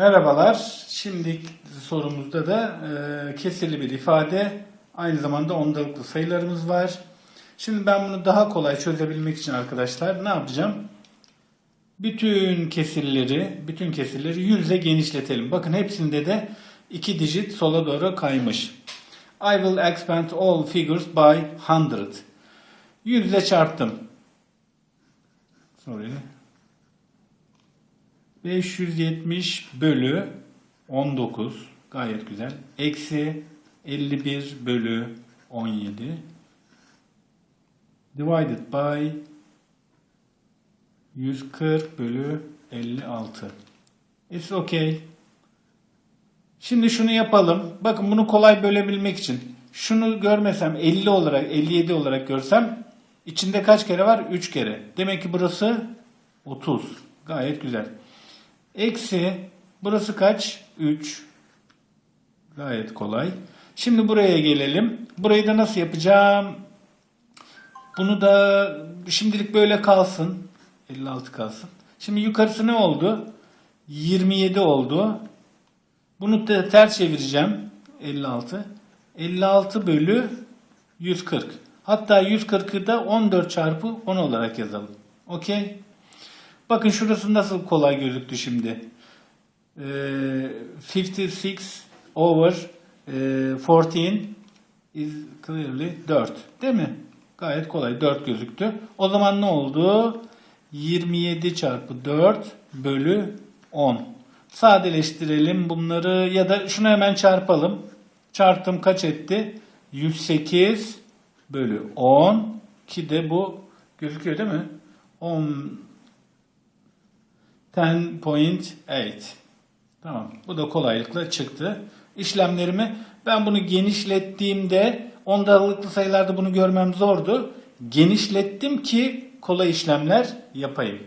Merhabalar. Şimdiki sorumuzda da e, kesirli bir ifade, aynı zamanda ondalıklı sayılarımız var. Şimdi ben bunu daha kolay çözebilmek için arkadaşlar ne yapacağım? Bütün kesirleri, bütün kesirleri yüzle genişletelim. Bakın hepsinde de iki dijit sola doğru kaymış. I will expand all figures by 100. Yüzle çarptım. Sorry. 570 bölü 19 gayet güzel. Eksi 51 bölü 17 divided by 140 bölü 56. It's okay. Şimdi şunu yapalım. Bakın bunu kolay bölebilmek için. Şunu görmesem 50 olarak 57 olarak görsem içinde kaç kere var? 3 kere. Demek ki burası 30. Gayet güzel. Eksi burası kaç? 3. Gayet kolay. Şimdi buraya gelelim. Burayı da nasıl yapacağım? Bunu da şimdilik böyle kalsın. 56 kalsın. Şimdi yukarısı ne oldu? 27 oldu. Bunu da ters çevireceğim. 56. 56 bölü 140. Hatta 140'ı da 14 çarpı 10 olarak yazalım. Okey. Bakın şurası nasıl kolay gözüktü şimdi. Ee, 56 over e, 14 is clearly 4. Değil mi? Gayet kolay. 4 gözüktü. O zaman ne oldu? 27 çarpı 4 bölü 10. Sadeleştirelim bunları ya da şunu hemen çarpalım. Çarptım kaç etti? 108 bölü 10 ki de bu gözüküyor değil mi? 10 10.8 Tamam. Bu da kolaylıkla çıktı. İşlemlerimi ben bunu genişlettiğimde ondalıklı sayılarda bunu görmem zordu. Genişlettim ki kolay işlemler yapayım.